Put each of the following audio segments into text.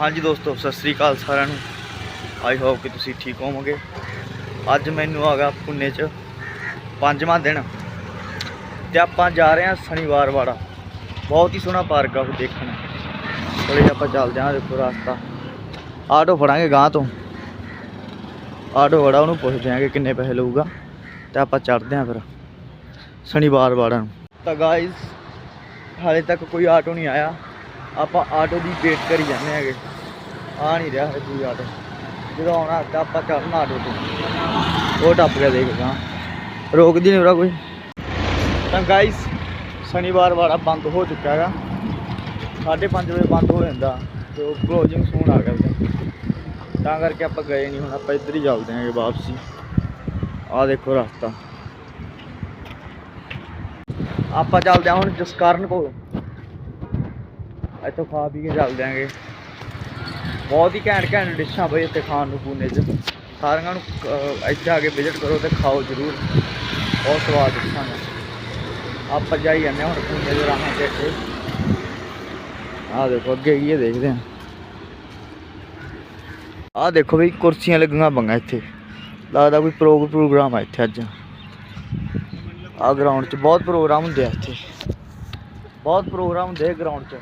ਹਾਂਜੀ ਦੋਸਤੋ, ਸਤਿ ਸ੍ਰੀ ਅਕਾਲ ਸਾਰਿਆਂ ਨੂੰ। ਆਈ ਹੋਪ ਕਿ ਤੁਸੀਂ ਠੀਕ ਹੋਵੋਗੇ। ਅੱਜ ਮੈਨੂੰ ਆ ਗਿਆ ਪੁੰਨੇ 'ਚ ਪੰਜਵਾਂ ਦਿਨ ਤੇ ਆਪਾਂ ਜਾ ਰਹੇ ਹਾਂ ਸ਼ਨੀਵਾਰ ਵਾੜਾ ਬਹੁਤ ਹੀ ਸੋਹਣਾ ਪਾਰਕ ਆ ਉਹ ਦੇਖਣ। ਥੋੜੇ ਜਿਹਾ ਆਪਾਂ ਚੱਲਦੇ ਹਾਂ ਦੇਖੋ ਰਸਤਾ। ਆਟੋ ਫੜਾਂਗੇ ਗਾਂ ਤੋਂ। ਆਟੋ ਵਾਲਾ ਉਹਨੂੰ ਪੁੱਛਦੇ ਆਂਗੇ ਕਿੰਨੇ ਪੈਸੇ ਲਊਗਾ ਤੇ ਆਪਾਂ ਚੜਦੇ ਆਂ ਫਿਰ ਸ਼ਨੀਵਾਰ ਵਾੜਾ ਨੂੰ। ਤਾਂ ਗਾਇਸ ਹਾਲੇ ਤੱਕ ਕੋਈ ਆਟੋ ਨਹੀਂ ਆਇਆ। ਆਪਾਂ ਆਟੋ ਦੀ ਵੇਟ ਕਰੀ ਜਾਂਦੇ ਹੈਗੇ। ਆ ਨਹੀਂ ਰਿਹਾ ਹਜੇ ਕੋਈ ਆਟੋ। ਜਦੋਂ ਆਉਣਾ ਤਾਂ ਆਪਾਂ ਚੜਨਾ ਆਟੋ ਤੋਂ। ਉਹ ਟੱਪ ਕੇ ਦੇਖਦਾ ਰੋਕਦੀ ਨਹੀਂ ਉਰਾ ਕੋਈ। ਤਾਂ ਗਾਇਸ ਸ਼ਨੀਵਾਰ ਵਾਲਾ ਬੰਦ ਹੋ ਚੁੱਕਾ ਹੈਗਾ। 5:30 ਵਜੇ ਬੰਦ ਹੋ ਜਾਂਦਾ ਤੇ ਉਹ ਕਲੋਜ਼ਿੰਗ ਸੂਨ ਆ ਗਿਆ ਤਾਂ ਕਰਕੇ ਆਪਾਂ ਗਏ ਨਹੀਂ, ਹੁਣ ਆਪਾਂ ਇੱਧਰ ਹੀ ਚੱਲਦੇ ਹਾਂਗੇ ਵਾਪਸੀ। ਆਹ ਦੇਖੋ ਰਸਤਾ। ਆਪਾਂ ਚੱਲਦੇ ਹਾਂ ਹੁਣ ਜਸਕਰਨ ਕੋਲ। ਇੱਥੋਂ ਖਾ ਪੀ ਕੇ ਚੱਲਦੇ ਆਂਗੇ ਬਹੁਤ ਹੀ ਘੈਂਟ ਘੈਂਟ ਡਿਸ਼ਾਂ ਬਈ ਇੱਥੇ ਖਾਣ ਨੂੰ ਪੂਨੇ 'ਚ। ਸਾਰਿਆਂ ਨੂੰ ਇੱਥੇ ਆ ਕੇ ਵਿਜ਼ਿਟ ਕਰੋ ਤੇ ਖਾਓ ਜ਼ਰੂਰ। ਬਹੁਤ ਸਵਾਦ ਡਿਸ਼ਾਂ ਨੇ। ਆਪਾਂ ਜਾਈ ਜਾਂਦੇ ਹਾਂ ਹੁਣ ਪੂਨੇ ਦੇ ਰਾਹਾਂ ਤੇ ਇੱਥੇ। ਆਹ ਦੇਖੋ, ਅੱਗੇ ਕੀ ਦੇਖਦੇ ਹਾਂ। ਆਹ ਦੇਖੋ ਬਈ ਕੁਰਸੀਆਂ ਲੱਗੀਆਂ ਬੰਗਾ ਇੱਥੇ ਲੱਗਦਾ ਕੋਈ ਪ੍ਰੋ ਪ੍ਰੋਗਰਾਮ ਆ ਇੱਥੇ ਅੱਜ ਆਹ ਗਰਾਊਂਡ 'ਚ ਬਹੁਤ ਪ੍ਰੋਗਰਾਮ ਹੁੰਦੇ ਆ ਇੱਥੇ ਬਹੁਤ ਪ੍ਰੋਗਰਾਮ ਹੁੰਦੇ ਆ ਗਰਾਊਂਡ 'ਚ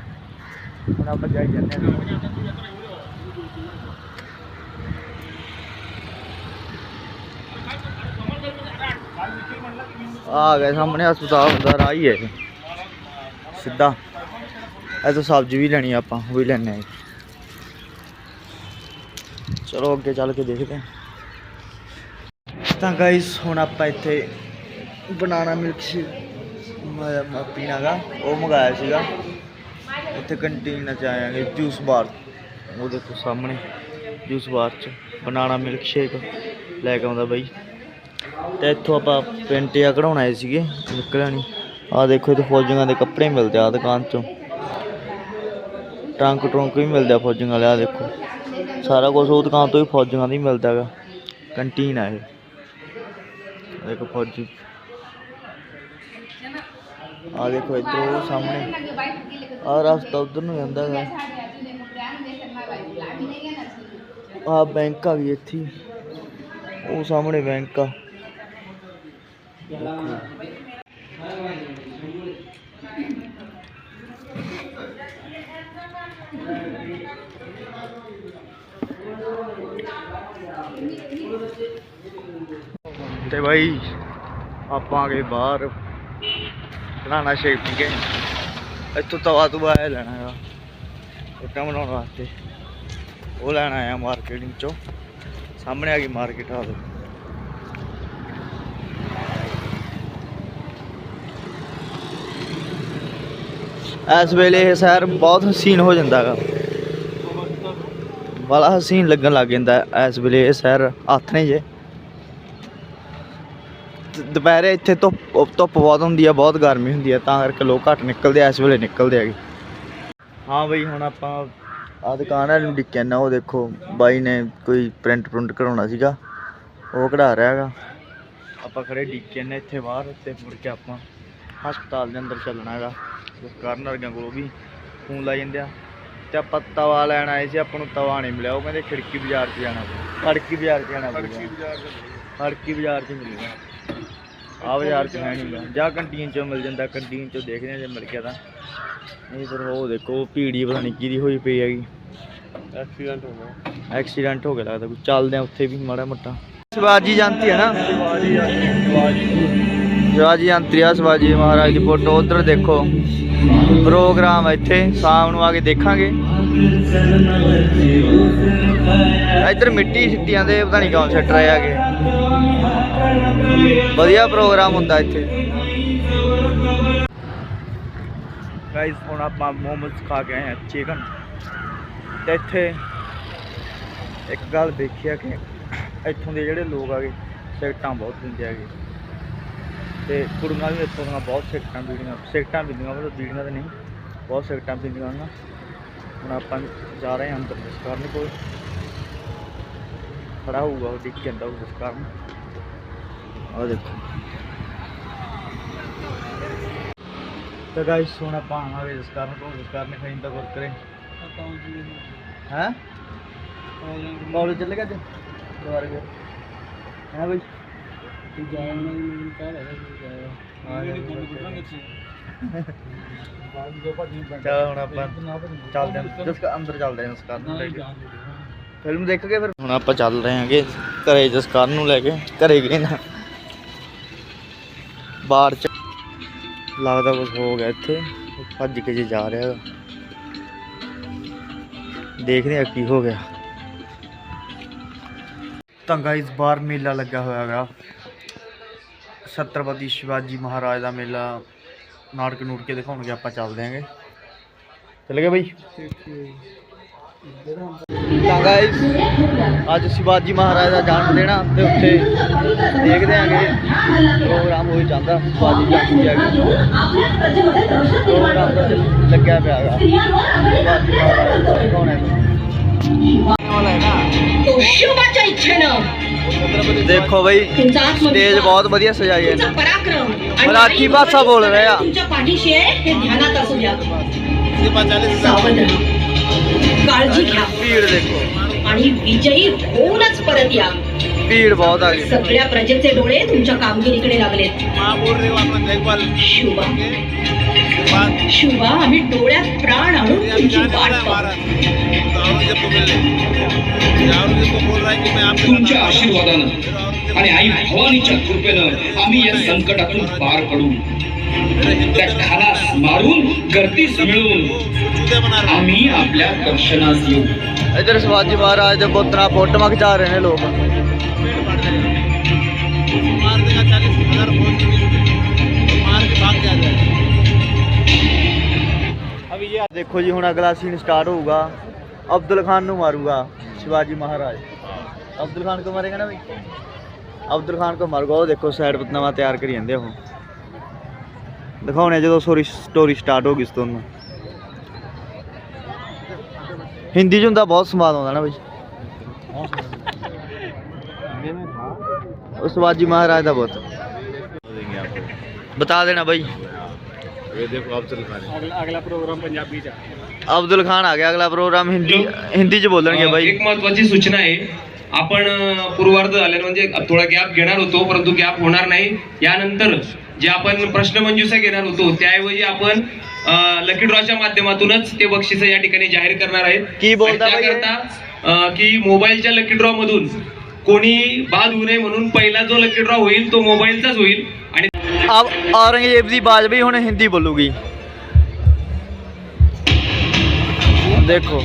ਹੁਣ ਆਪਾਂ ਜਾਈ ਜਾਂਦੇ ਹਾਂ ਆ ਗਏ ਸਾਹਮਣੇ ਹਸਪਤਾਲ ਹੁੰਦਾ ਰਾਹ ਹੀ ਹੈ ਇਹ। ਸਿੱਧਾ ਇਹ ਤੋਂ ਸਬਜ਼ੀ ਵੀ ਲੈਣੀ ਆ ਆਪਾਂ ਉਹ ਵੀ ਲੈਣੇ ਆ ਚਲੋ ਅੱਗੇ ਚੱਲ ਕੇ ਦੇਖਦੇ ਹਾਂ। ਤਾਂ ਗਾਇਸ ਹੁਣ ਆਪਾਂ ਇੱਥੇ ਬਨਾਨਾ ਮਿਲਕ ਸ਼ੇਕ ਪੀਣਾਗਾ ਉਹ ਮੰਗਾਇਆ ਸੀਗਾ। ਇੱਥੇ ਕੰਟੀਨ ਚ ਆਇਆਂਗੇ ਜੂਸ ਬਾਰ ਉਹ ਦੇਖੋ ਸਾਹਮਣੇ ਜੂਸ ਬਾਰ ਚ ਬਨਾਨਾ ਮਿਲਕ ਸ਼ੇਕ ਲੈ ਕੇ ਆਉਂਦਾ ਬਾਈ। ਤੇ ਇੱਥੋਂ ਆਪਾਂ ਪੈਂਟੀਆਂ ਕਢਾਉਣ ਆਏ ਸੀਗੇ, ਨਿਕਲਿਆ ਨਹੀਂ ਆਹ ਦੇਖੋ, ਇੱਥੇ ਫੌਜੀਆਂ ਦੇ ਕੱਪੜੇ ਮਿਲਦੇ ਆ ਦੁਕਾਨ ਚੋਂ। ਟਰੰਕ ਟਰੰਕ ਵੀ ਮਿਲਦੇ ਆ ਫੌਜੀਆਂ ਵਾਲੇ ਆ ਦੇਖੋ। ਸਾਰਾ ਕੁਝ ਉਹ ਦੁਕਾਨ ਤੋਂ ਹੀ ਫੌਜੀਆਂ ਦੀ ਮਿਲਦਾ ਹੈਗਾ। ਕੰਟੀਨ ਆ ਇਹ। ਦੇਖੋ ਫੌਜੀ। ਆ ਦੇਖੋ ਇੱਧਰ ਉਹ ਸਾਹਮਣੇ। ਆ ਰਸਤਾ ਉਧਰ ਨੂੰ ਜਾਂਦਾ ਹੈਗਾ। ਆ ਬੈਂਕ ਆ ਗਈ ਇੱਥੇ। ਉਹ ਸਾਹਮਣੇ ਬੈਂਕ ਆ। ਤੇ ਬਾਈ ਆਪਾਂ ਆ ਗਏ ਬਾਹਰ ਬਣਾਣਾ ਸ਼ੇਕ ਪੀ ਕੇ ਇੱਥੋਂ ਤਵਾ ਤੁਵਾ ਇਹ ਲੈਣਾ ਹੈਗਾ ਰੋਟੀਆਂ ਬਣਾਉਣ ਵਾਸਤੇ ਉਹ ਲੈਣ ਆਇਆ ਮਾਰਕੀਟਿੰਗ ਚੋਂ ਸਾਹਮਣੇ ਆ ਗਈ ਮਾਰਕੀਟ ਆ ਦੇਖੋ ਇਸ ਵੇਲੇ ਇਹ ਸ਼ਹਿਰ ਬਹੁਤ ਹਸੀਨ ਹੋ ਜਾਂਦਾ ਹੈਗਾ ਬੜਾ ਹਸੀਨ ਲੱਗਣ ਲੱਗ ਜਾਂਦਾ ਹੈ ਇਸ ਵੇਲੇ ਇਹ ਸ਼ਹਿਰ ਆਥਣੇ ਜੇ ਦ- ਦੁਪਹਿਰੇ ਇੱਥੇ ਧੁੱਪ ਧੁੱਪ ਬਹੁਤ ਹੁੰਦੀ ਆ ਬਹੁਤ ਗਰਮੀ ਹੁੰਦੀ ਆ ਤਾਂ ਕਰਕੇ ਲੋਕ ਘੱਟ ਨਿਕਲਦੇ ਆ ਇਸ ਵੇਲੇ ਨਿਕਲਦੇ ਹੈਗੇ ਹਾਂ ਬਈ ਹੁਣ ਆਪਾਂ ਆ ਦੁਕਾਨ ਵਾਲੇ ਨੂੰ ਡਿੱਕਿਆ ਨਾ ਉਹ ਦੇਖੋ ਬਾਈ ਨੇ ਕੋਈ ਪ੍ਰਿੰਟ ਪ੍ਰਿੰਟ ਕਰਾਉਣਾ ਸੀਗਾ ਉਹ ਕਢਾ ਰਿਹਾ ਹੈਗਾ। ਆਪਾਂ ਖੜੇ ਡਿੱਕੇ ਨੇ ਇੱਥੇ ਬਾਹਰ ਤੇ ਮੁੜ ਕੇ ਆਪਾਂ ਹਸਪਤਾਲ ਦੇ ਅੰਦਰ ਚੱਲਣਾ ਹੈਗਾ ਕਰਨ ਵਰਗਿਆਂ ਕੋਲ ਵੀ ਫੋਨ ਲਾਈ ਜਾਂਦੇ ਆ। ਤੇ ਆਪਾਂ ਤਵਾ ਲੈਣ ਆਏ ਸੀ ਆਪਾਂ ਨੂੰ ਤਵਾ ਨਹੀਂ ਮਿਲਿਆ ਉਹ ਕਹਿੰਦੇ ਖਿੜਕੀ ਬਾਜ਼ਾਰ 'ਚ ਜਾਣਾ ਖੜਕੀ ਬਾਜ਼ਾਰ 'ਚ ਜਾਣਾ ਖੜਕੀ ਬਾਜ਼ਾਰ 'ਚ ਮਿਲੂਗਾ। ਆ ਬਾਜ਼ਾਰ ਚ ਹੈ ਨਹੀਂ। ਜਾਂ ਕੰਟੀਨ ਚੋਂ ਮਿਲ ਜਾਂਦਾ ਕੰਟੀਨ ਚੋਂ ਦੇਖਦੇ ਆ ਜੇ ਮਿਲ ਗਿਆ ਤਾਂ। ਨਹੀਂ ਫਿਰ ਉਹ ਦੇਖੋ ਭੀੜੀ ਪਤਾ ਨਹੀਂ ਕਿਹਦੀ ਹੋਈ ਪਈ ਹੈਗੀ। ਐਕਸੀਡੈਂਟ ਹੋ ਗਿਆ। ਐਕਸੀਡੈਂਟ ਹੋ ਗਿਆ ਲੱਗਦਾ ਕੋਈ ਚੱਲਦੇ ਆ ਉੱਥੇ ਵੀ ਮਾੜਾ ਮੋਟਾ। ਸ਼ਿਵਾਜੀ ਜੰਤੀ ਹੈ ਨਾ? ਸ਼ਿਵਾਜੀ ਜੰਤੀ ਆ ਸ਼ਿਵਾਜੀ ਮਹਾਰਾਜ ਦੀ ਫੋਟੋ। ਉਧਰ ਦੇਖੋ ਪ੍ਰੋਗਰਾਮ ਇੱਥੇ ਸ਼ਾਮ ਨੂੰ ਆ ਕੇ ਦੇਖਾਂਗੇ। ਇੱਧਰ ਮਿੱਟੀ ਸਿੱਟੀਆਂ ਦੇ ਪਤਾ ਨਹੀਂ ਕੌਣ ਸਿੱਟ ਰਹੇ ਹੈਗੇ ਵਧੀਆ ਪ੍ਰੋਗਰਾਮ ਹੁੰਦਾ ਇੱਥੇ। ਗਾਇਸ ਹੁਣ ਆਪਾਂ ਮੋਮੋਸ ਖਾ ਕੇ ਆਏ ਹਾਂ ਚਿਕਨ ਤੇ ਇੱਥੇ ਇੱਕ ਗੱਲ ਦੇਖਿਆ ਕਿ ਇੱਥੋਂ ਦੇ ਜਿਹੜੇ ਲੋਕ ਆਗੇ ਸਿਗਰਟਾਂ ਬਹੁਤ ਦਿੰਦੇ ਹੈਗੇ ਤੇ ਕੁੜੀਆਂ ਵੀ ਇੱਥੋਂ ਦੀਆਂ ਬਹੁਤ ਸਿਗਰਟਾਂ ਪੀਂਦੀਆਂ ਸਿਗਰਟਾਂ ਪੀਂਦੀਆਂ ਮਤਲਬ ਬੀੜੀਆਂ ਤਾਂ ਨਹੀਂ, ਬਹੁਤ ਸਿਗਰਟਾਂ ਪੀਂਦੀਆਂ हूँ आप जा रहे हैं अंदर पुरस्कार को खड़ा हुआ डिग के अंदर पुरस्कार में और देखो तो गाइस सुन अपन हमारे पुरस्कार को कोई में खरीद तक वर्क करें हैं कॉलेज चले गए थे दोबारा गए हैं भाई जाएँगे ਚਲ ਹੁਣ ਆਪਾਂ ਚੱਲਦੇ ਹਾਂ। ਜਿਸ ਅੰਦਰ ਚੱਲਦੇ ਹਾਂ ਜਿਸ ਨੂੰ ਲੈ ਕੇ। ਫਿਲਮ ਦੇਖ ਕੇ ਫਿਰ ਹੁਣ ਆਪਾਂ ਚੱਲ ਰਹੇ ਹਾਂਗੇ ਘਰੇ ਜਿਸ ਨੂੰ ਲੈ ਕੇ, ਘਰੇ ਗਏ ਨਾ ਬਾਹਰ ਚ ਲੱਗਦਾ ਕੁਝ ਹੋ ਗਿਆ ਇੱਥੇ, ਭੱਜ ਕੇ ਜੇ ਜਾ ਰਿਹਾ। ਦੇਖਦੇ ਆ ਕੀ ਹੋ ਗਿਆ। ਤਾਂ ਗਾਇਸ ਬਾਹਰ ਮੇਲਾ ਲੱਗਾ ਹੋਇਆ ਹੈਗਾ ਛਤਰਪਤੀ ਸ਼ਿਵਾਜੀ ਮਹਾਰਾਜ ਦਾ ਮੇਲਾ। ਨਾਟਕ ਨੂਟ ਕੇ ਦਿਖਾਉਣਗੇ, ਆਪਾਂ ਚੱਲਦੇ ਆਂਗੇ। ਚੱਲ ਗਏ ਬਈ? ਤਾਂ ਗਾਇਸ ਅੱਜ ਸ਼ਿਵਾਜੀ ਮਹਾਰਾਜ ਦਾ ਜਨਮ ਦਿਨ ਆ ਤੇ ਉੱਥੇ ਦੇਖਦੇ ਆਂਗੇ ਪ੍ਰੋਗਰਾਮ ਹੋਈ ਜਾਂਦਾ, ਸ਼ਿਵਾਜੀ ਜਨਮ ਦੀ ਹੈਗੀ ਪ੍ਰੋਗਰਾਮ ਲੱਗਿਆ ਪਿਆ ਹੈਗਾ ਸ਼ਿਵਾਜੀ ਮਹਾਰਾਜ ਦਾ ਹੈ। देखो भाई स्टेज बहुत बढ़िया सजाई है। मराठी भाषा बोल रहे भीड़ देखो। भीड बहुत आ गई सगळ्या प्रजेचे डोळे तुमच्या कामगिरीकडे लागलेत. शुभा शुभा आम्ही डोळ्यात प्राण आणून तुमची वाट तुमच्या आशीर्वादानं आणि आई भवानीच्या कृपेनं आम्ही या संकटातून पार पडू त्या खानास मारून गर्दीस मिळून आम्ही आपल्या दर्शनास येऊ. इधर शिवाजी महाराज के पुत्रा फोटो खिचा रहे हैं लोग। ਗਿਆ ਦੇਖੋ ਜੀ, ਹੁਣ ਅਗਲਾ ਸੀਨ ਸਟਾਰਟ ਹੋਊਗਾ। ਅਬਦੁਲ ਖਾਨ ਨੂੰ ਮਾਰੂਗਾ ਸ਼ਿਵਾਜੀ ਮਹਾਰਾਜ। ਅਬਦੁਲ ਖਾਨ ਕੋ ਮਾਰੇਗਾ ਨਾ ਬਈ? ਅਬਦੁਲ ਖਾਨ ਕੋ ਮਾਰੂਗਾ। ਉਹ ਦੇਖੋ ਸਾਈਡ ਪਰ ਨਵਾਂ ਤਿਆਰ ਕਰੀ ਜਾਂਦੇ ਉਹ। ਦਿਖਾਉਣੇ ਜਦੋਂ ਸੋਰੀ ਸਟੋਰੀ ਸਟਾਰਟ ਹੋਗੀ ਇਸ ਤੁਹਾਨੂੰ ਹਿੰਦੀ ਚ ਹੁੰਦਾ, ਬਹੁਤ ਸਵਾਦ ਆਉਂਦਾ ਨਾ ਬਈ। ਉਹ ਸ਼ਿਵਾਜੀ ਮਹਾਰਾਜ ਦਾ ਬਹੁਤ ਬਤਾ ਦੇਣਾ ਬਈ। बता देना भाई ਅਗਲਾ ਪ੍ਰੋਗਰਾਮ ਪੰਜਾਬੀ ਚ अब्दुल खान आ गया अगला प्रोग्राम हिंदी हिंदी च बोलणगे अं, भाई एक महत्वाची सूचना आहे आपण अं, पूर्वार्ध झाल्यानं म्हणजे थोडा गॅप घेणार होतो परंतु गॅप होणार नाही यानंतर जे आपण प्रश्नमंजुषा घेणार होतो त्याऐवजी आपण लकी ड्रॉच्या माध्यमातूनच ते बक्षीस या ठिकाणी जाहीर करणार आहेत की बोलता आणि बाई हे? त्याकरता अं, की मोबाईलच्या लकी ड्रॉ मधून कोणी बाद होऊ नये म्हणून पहिला जो लकी ड्रॉ होईल तो मोबाईलचाच होईल आणि अब औरंगज़ेब दी बाज भी हुन हिंदी बोलूगी। देखो।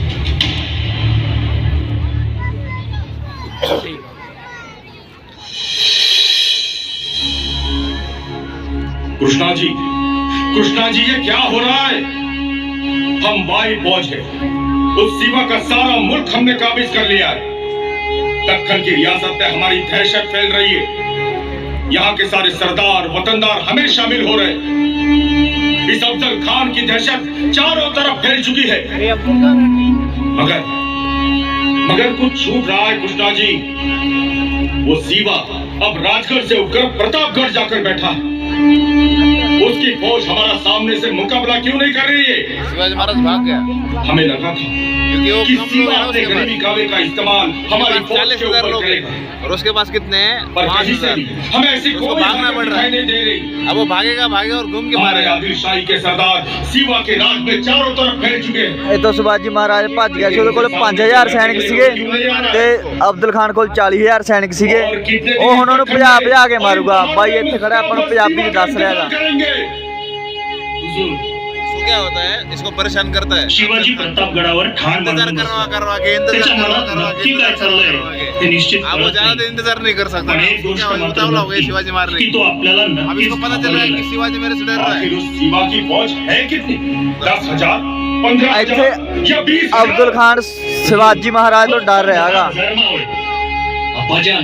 कृष्णा जी कृष्णा जी, ये क्या हो रहा है? हम वाई फौज है। उस सीमा का सारा मुल्क हमने काबिज कर लिया है। दक्कन की रियासत में हमारी दहशत फैल रही है। यहाँ के सारे सरदार वतनदार हमें शामिल हो रहे इस अफजल खान की दहशत चारों तरफ़ फैल चुकी है। मगर मगर कुछ छूट रहा है कृष्णा जी। वो सीवा अब राजगढ़ से उठकर प्रतापगढ़ जाकर बैठा। है उसकी फौज हमारा सामने से मुकाबला क्यों नहीं कर रही है? शिवाजी महाराज भाग गया हमें लगा था क्योंकि वो कि कम लोग सीमा हैं अपने उसके गरीबी पास कावे का इस्तेमाल हमारी फौज चालीस के हजार ऊपर लोग करेगा हैं और उसके पास कितने हैं पर पाँच कहीं से हजार भी हमें ऐसी उसको कोई भागना हरकत पड़ रहा है। दिखाई नहीं दे रही अब वो भागेगा भागेगा और घूम के हमारे मारेगा आदिल शाही के सरदार सीवा के राज में चारों तरफ फैल चुके हैं ਇਹ ਤੋਂ शिवाजी महाराज ਭੱਜ ਗਿਆ ਸੀ ਉਹਦੇ ਕੋਲ 5000 ਸੈਨਿਕ ਸੀਗੇ ਤੇ ਅਬਦੁਲ ਖਾਨ ਕੋਲ 40000 ਸੈਨਿਕ ਸੀਗੇ ਉਹ ਹੁਣ ਉਹਨੂੰ ਭਜਾ ਭਜਾ ਕੇ ਮਾਰੂਗਾ ਬਾਈ ਇੱਥੇ ਖੜਾ ਆਪਾਂ ਨੂੰ ਪੰਜਾਬੀ ਚ ਦੱਸ ਰਿਹਾ ਹੈਗਾ करेंगे इसको क्या होता है? इसको परेशान करता है। शिवाजी प्रताप गडावर ठाण इंतज़ार करवा करवा के इंतज़ार करवा करवा ज़्यादा इंतज़ार नहीं कर सकता उतावला हो गया शिवाजी मारने तो अब इसको पता चल रहा है कि शिवाजी मेरे से डर रहा है. शिवाजी फौज है कितनी? दस अब्दुल खान शिवाजी महाराज तो डर रहेगा अब्बाजान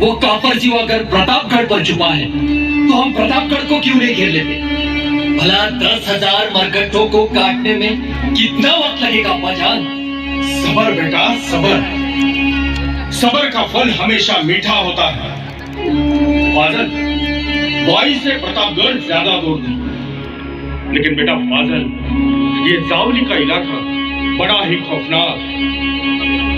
वो कापर जीवा कर प्रतापगढ़ पर छुपा है। तो हम प्रतापगढ़ को क्यों नहीं घेर लेते? भला दस हज़ार मरकट्टों को काटने में कितना वक्त लगेगा अब्बाजान? सबर बेटा सबर। सबर का फल हमेशा मीठा होता है। फाजल वाई से प्रतापगढ़ ज़्यादा दूर नहीं। लेकिन बेटा फाजल ये जावली का इलाका बड़ा ही खौफनाक।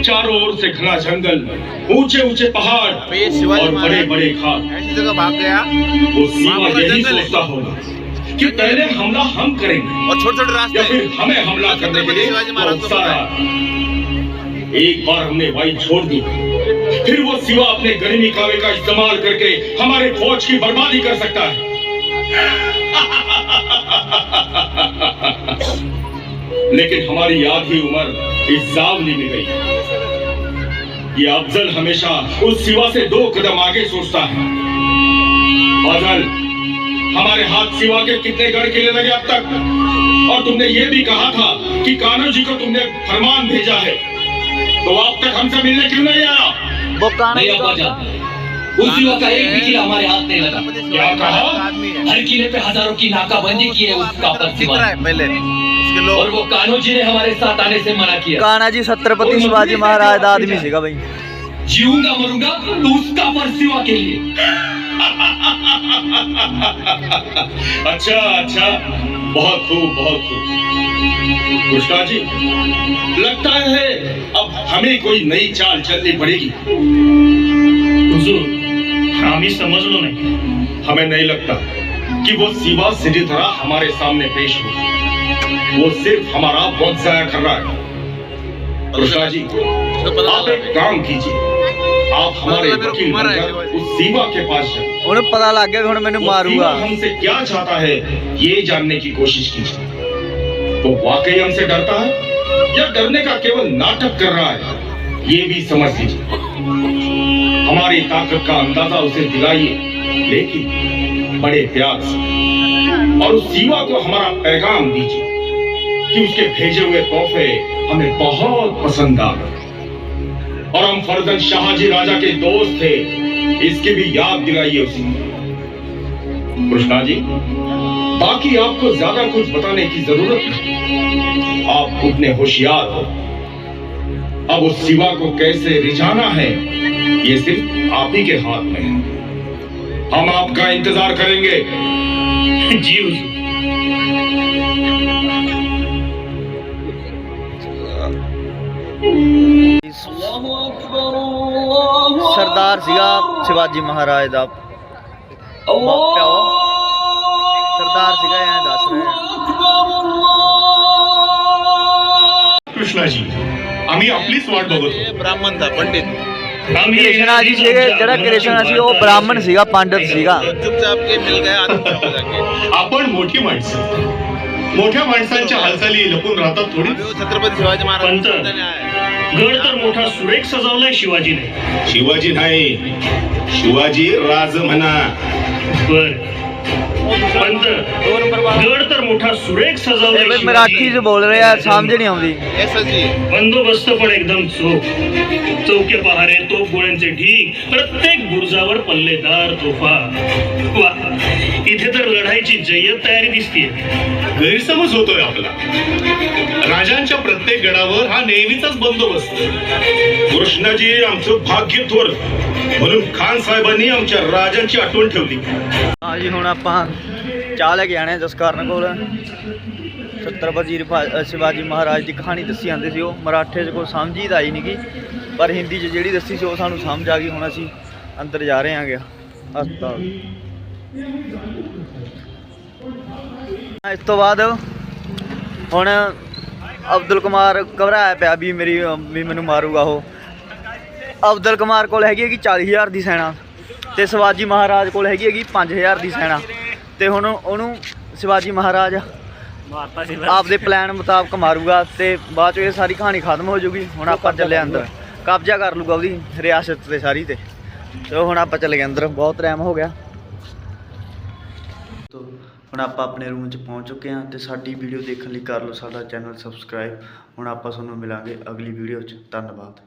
चारों ओर से घना जंगल ऊँचे ऊँचे पहाड़ और बड़े बड़े घाट। ऐसी जगह भाग गया? वो सीमा यही सोचता होगा। कि पहले हमला हम करेंगे। और छोटे छोटे या रास्ते फिर हमें हमला करने के लिए एक बार हमने वाई छोड़ दी। फिर वो सिवा अपने गरीबी कावे का इस्तेमाल करके हमारे फौज की बर्बादी कर सकता है। लेकिन हमारी आधी उम्र इस जावली में गई। ये अफजल हमेशा उस सिवा से दो कदम आगे सोचता है। अफजल हमारे हाथ सिवा के कितने गढ़ किले लगे अब तक? और तुमने ये भी कहा था कि कानू जी को तुमने फरमान भेजा है। तो अब तक हमसे मिलने क्यों नहीं आया? वो उस युवा का एक भी किला हमारे हाथ नहीं लगा। क्या कहा? हर किले पे हज़ारों की नाकाबंदी की है उसका पहले? और वो कानू जी ने हमारे साथ आने से मना किया। कान्हा जी छत्रपति शिवाजी महाराज आदमी सीगा भाई? जीऊँगा मरूँगा तो उसका पर सिवा के लिए। अच्छा अच्छा। बहुत खूब बहुत खूब। कृष्णा जी लगता है अब हमें कोई नई चाल चलनी पड़ेगी। हुजूर आम्ही समजलो नाही। हमें नहीं लगता कि वो सिवा सीधी तरह हमारे सामने पेश हो। वो सिर्फ़ हमारा वक्त जाया कर रहा है। कृष्णा जी आप एक काम कीजिए। आप हमारे वकील बनकर उस सीमा के पास जाए। उन्हें पता लग गया मैंने मारूँगा। हमसे क्या चाहता है ये जानने की कोशिश की तो वाकई हमसे डरता है या डरने का केवल नाटक कर रहा है? ये भी समझ लीजिए। हमारी ताकत का अंदाज़ा उसे दिलाइए लेकिन बड़े प्यार से। और उस सीमा को हमारा पैगाम दीजिए कि उसके भेजे हुए तोहफे हमें बहुत पसंद आ गए। और हम फर्जन शाहजी राजा के दोस्त थे। इसकी भी याद दिलाइए उसे कृष्णा जी, बाकी आपको ज़्यादा कुछ बताने की ज़रूरत नहीं। आप उतने होशियार हो। अब उस सिवा को कैसे रिझाना है, ये सिर्फ़ आप ही के हाथ में है। हम आपका इंतज़ार करेंगे। जी हुजूर ਸਰਦਾਰ ਸੀਗਾ ਸ਼ਿਵਾਜੀ ਮਹਾਰਾਜ ਦਾ ਬ- ਪਿਓ ਸਰਦਾਰ ਸੀਗਾ ਐਂ ਦੱਸ ਰਹੇ ਆ कृष्णाजी आम्ही आपलीच वाट बघत ये ब्राह्मण था पंडित आम्ही ਕ੍ਰਿਸ਼ਨਾ ਜੀ ਸੀਗੇ ਜਿਹੜਾ ਕ੍ਰਿਸ਼ਨਾ ਸੀ ਉਹ ਬ੍ਰਾਹਮਣ ਸੀਗਾ ਪੰਡਤ ਸੀਗਾ चुपचाप के मिल गया आदमी चौक जाके आपण मोठी माणसं मोठ्या माणसांच्या हालचाली लपून राहतात थोडी अभी वो छत्रपति शिवाजी महाराज गड तर मोठा सुरेख सजवलाय शिवाजीने. शिवाजी नाही. शिवाजी राज म्हणा. बर. पंत गड तर मोठा सुरेख ਇਹ सजवलाय ਬਈ ਮਰਾਠੀ शिवाजी. ਚ ਬੋਲ ਰਹੇ ਆ ਸਮਝ ਨਹੀਂ ਆਉਂਦੀ ऐसा जी बंदोबस्त पण एकदम चोख चौके पहारे तोफ गोळ्यांचे ढीग प्रत्येक बुरुजावर पल्लेदार तोफा वा इथे तर लढाईची जय्यत तयारी दिसतीये गैरसमज होतोय आपला राजांच्या प्रत्येक गडावर हा नेहमीचाच बंदोबस्त कृष्णाजी आमचं भाग्य थोर म्हणून खान साहेबांनी आमच्या राजांची आठवण ठेवली ਹਾਂ ਜੀ ਹੁਣ ਆਪਾਂ ਚਾਹ ਲੈ ਕੇ ਆਣੇ ਜਸਕਰਨ ਕੋਲ। ਛਤਰਪਤੀ ਰਿਫਾ- ਅ, ਸ਼ਿਵਾਜੀ ਮਹਾਰਾਜ ਦੀ ਕਹਾਣੀ ਦੱਸੀ ਜਾਂਦੇ ਸੀ ਉਹ। ਮਰਾਠੇ 'ਚ ਕੋਈ ਸਮਝ ਹੀ ਤਾਂ ਆਈ ਨਹੀਂ ਗੀ ਪਰ ਹਿੰਦੀ 'ਚ ਜਿਹੜੀ ਦੱਸੀ ਸੀ ਉਹ ਸਾਨੂੰ ਸਮਝ ਆ ਗਈ। ਹੁਣ ਅਸੀਂ ਅੰਦਰ ਜਾ ਰਹੇ ਆਂਗੇ ਹਸਪਤਾਲ। ਇਸ ਤੋਂ ਬਾਅਦ ਹੁਣ ਅਬਦੁਲ ਕੁਮਾਰ ਘਬਰਾਇਆ ਪਿਆ ਵੀ ਮੇਰੀ ਵੀ ਮੈਨੂੰ ਮਾਰੂਗਾ ਉਹ। ਅਬਦੁਲ ਕੁਮਾਰ ਕੋਲ ਹੈਗੀ ਹੈਗੀ 40000 ਦੀ ਸੈਨਾ। ਤੇ ਸ਼ਿਵਾਜੀ ਮਹਾਰਾਜ ਕੋਲ ਹੈਗੀ ਹੈਗੀ 5000 ਦੀ ਸੈਨਾ। ਤੇ ਹੁਣ ਉਹਨੂੰ ਸ਼ਿਵਾਜੀ ਮਹਾਰਾਜ ਆਪਦੇ ਪਲਾਨ ਮੁਤਾਬਕ ਮਾਰੂਗਾ ਤੇ ਬਾਅਦ ਚ ਇਹ ਸਾਰੀ ਕਹਾਣੀ ਖਤਮ ਹੋ ਜਾਊਗੀ ਹੁਣ ਆਪਾਂ ਚੱਲੇ ਅੰਦਰ। ਕਬਜ਼ਾ ਕਰ ਲੂਗਾ ਉਹਦੀ ਰਿਆਸਤ ਤੇ ਸਾਰੀ ਤੇ। ਤੇ ਹੁਣ ਆਪਾਂ ਚੱਲੇ ਗਏ ਅੰਦਰ। ਬਹੁਤ ਟਾਈਮ ਹੋ ਗਿਆ। ਤੋ ਹੁਣ ਆਪਾਂ ਆਪਣੇ ਰੂਮ 'ਚ ਪਹੁੰਚ ਚੁੱਕੇ ਹਾਂ ਤੇ ਸਾਡੀ ਵੀਡੀਓ ਦੇਖਣ ਲਈ ਕਰ ਲਓ ਸਾਡਾ ਚੈਨਲ ਸਬਸਕ੍ਰਾਈਬ ਹੁਣ ਆਪਾਂ ਤੁਹਾਨੂੰ ਮਿਲਾਂਗੇ ਅਗਲੀ ਵੀਡੀਓ 'ਚ। ਧੰਨਵਾਦ।